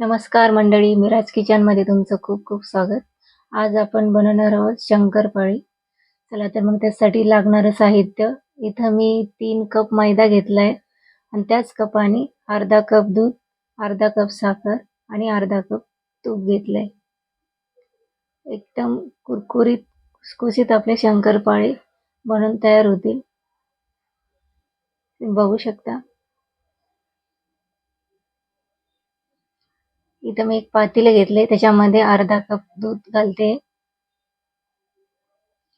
नमस्कार मंडळी मिराज किचनमध्ये तुमचं खूप खूप स्वागत. आज आपण बनवणार आहोत शंकरपाळी. चला तर मग त्यासाठी लागणारं साहित्य. इथं मी तीन कप मैदा घेतलाय. आणि त्याच कपाने अर्धा कप दूध अर्धा कप साखर आणि अर्धा कप तूप घेतलंय. एकदम कुरकुरीत खुसखुशीत आपले शंकरपाळी बनून तयार होतील. तुम्ही बघू शकता. इथं मी एक पातेलं घेतले त्याच्यामध्ये अर्धा कप दूध घालते.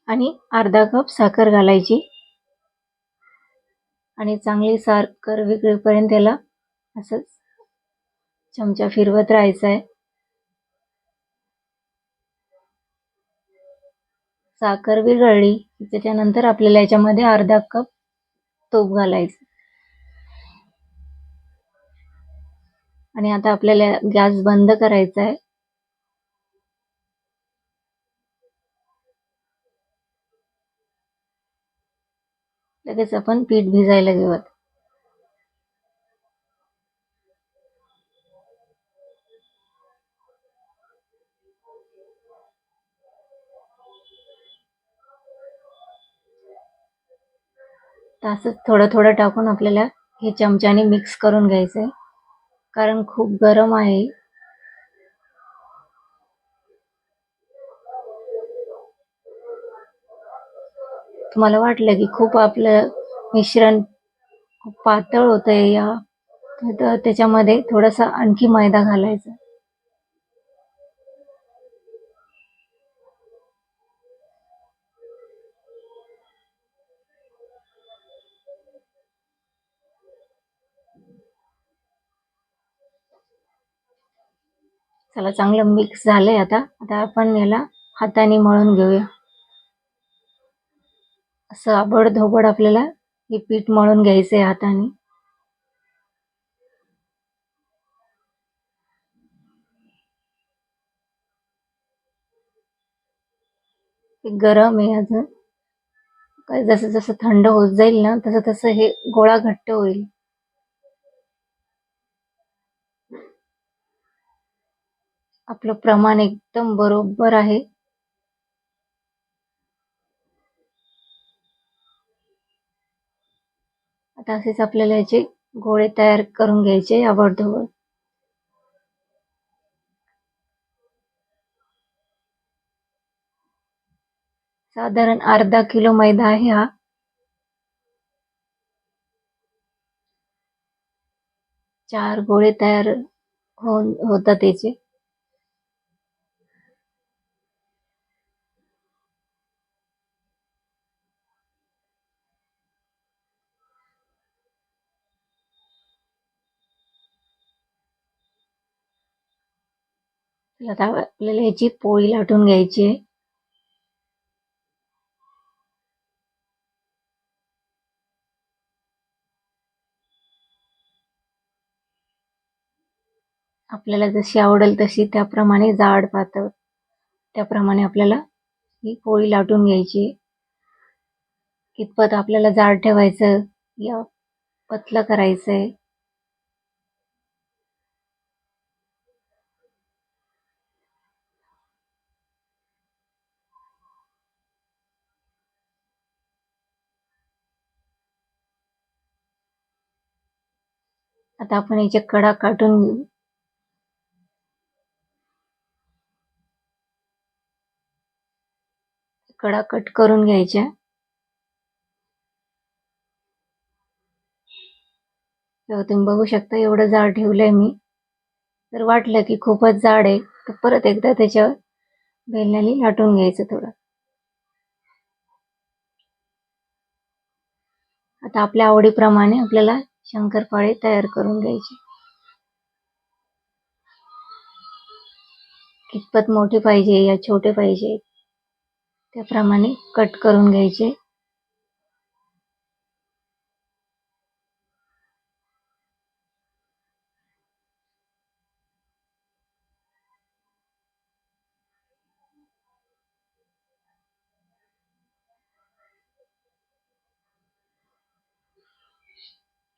आणि अर्धा कप साखर घालायची. आणि चांगली साखर विकळीपर्यंत त्याला असंच चमचा फिरवत राहायचा आहे साखर विरघळली त्याच्यानंतर आपल्याला याच्यामध्ये अर्धा कप तूप घालायचं. आणि आता आपल्याला गॅस बंद करायचा आहे लगेच आपण पीठ भिजायला घेऊयात. असंच थोडं थोडं टाकून आपल्याला हे चमच्याने मिक्स करून घ्यायचंय. कारण खूप गरम आहे. तुम्हाला वाटलं की खूप आपलं मिश्रण खूप पातळ होतंय या त्याच्यामध्ये थोडासा आणखी मैदा घालायचा. चला चांगलं मिक्स झालंय आता. आता आपण याला हाताने मळून घेऊया. असं आबड धोबड आपल्याला हे पीठ मळून घ्यायचंय हाताने. गरम आहे अजून. काय जसं जसं थंड होत जाईल ना तसं तसं हे गोळा घट्ट होईल. आपलं प्रमाण एकदम बरोबर आहे. आता असेच आपल्याला याचे गोळे तयार करून घ्यायचे आवडधोबड साधारण अर्धा किलो मैदा आहे हा. चार गोळे तयार होऊन होतात त्याचे आता आपल्याला ह्याची पोळी लाटून घ्यायची आहे. आपल्याला जशी आवडेल तशी त्याप्रमाणे जाड पातळ त्याप्रमाणे आपल्याला ही पोळी लाटून घ्यायची कितपत आपल्याला जाड ठेवायचं या पतलं करायचंय आता आपण याच्या कडा काटून घेऊ. कडा कट करून घ्यायच्या. तेव्हा तुम्ही बघू शकता एवढं जाड ठेवलंय मी. जर वाटलं की खूपच जाड आहे तर परत एकदा त्याच्यावर बेलण्याने लाटून घ्यायचं थोडं. आता आपल्या आवडीप्रमाणे आपल्याला शंकरपाळे तयार करून घ्यायचे. कितपत मोठे पाहिजे या छोटे पाहिजे. त्याप्रमाणे कट करून घ्यायचे.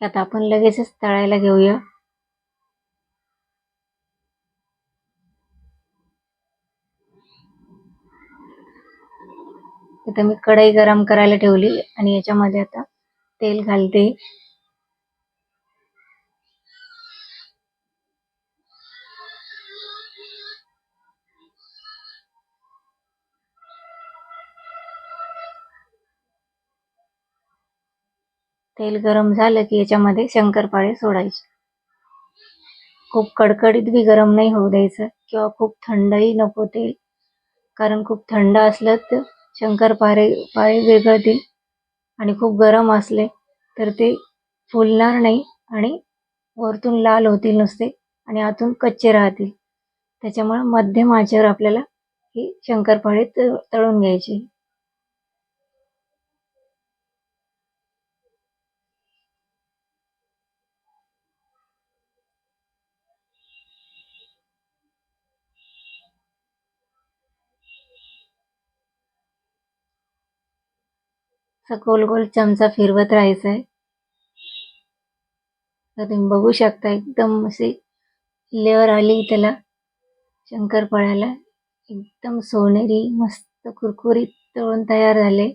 आता आपण लगेचच तळायला घेऊया. आता मी कढई गरम करायला ठेवली आणि याच्यामध्ये आता तेल घालते. तेल गरम झालं की याच्यामध्ये शंकरपाळे सोडायचे. खूप कडकडीत बी गरम नाही होऊ द्यायचं किंवा खूप थंडही नको तेल. कारण खूप थंड असलं तर शंकरपाळे पाळे वेगळतील आणि खूप गरम असले तर ते फुलणार नाही आणि वरतून लाल होतील नुसते आणि आतून कच्चे राहतील. त्याच्यामुळे मध्यम आचेवर आपल्याला ही शंकरपाळे तळून घ्यायची. असा गोल गोल चमचा फिरवत राहायचा आहे तर तुम्ही बघू शकता एकदम अशी लेअर आली त्याला. शंकरपाळ्याला एकदम सोनेरी मस्त कुरकुरीत तळून तयार झाले.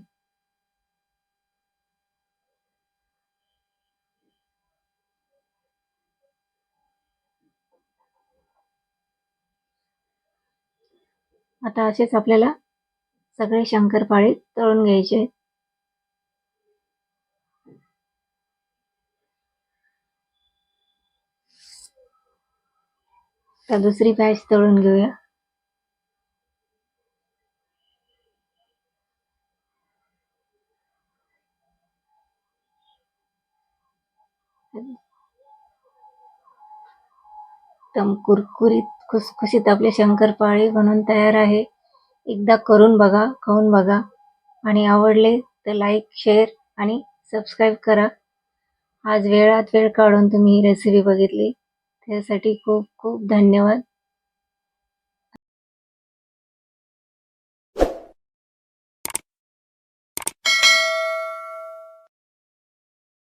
आता असेच आपल्याला सगळे शंकरपाळे तळून घ्यायचे. आहेत. आता दुसरी बॅच तळून घेऊया. एकदम कुरकुरीत खुसखुशीत आपले शंकरपाळे बनून तयार आहे. एकदा करून बघा खाऊन बघा. आणि आवडले तर लाईक शेअर आणि सबस्क्राईब करा. आज वेळात वेळ काढून तुम्ही ही रेसिपी बघितली. त्यासाठी खूप खूप धन्यवाद.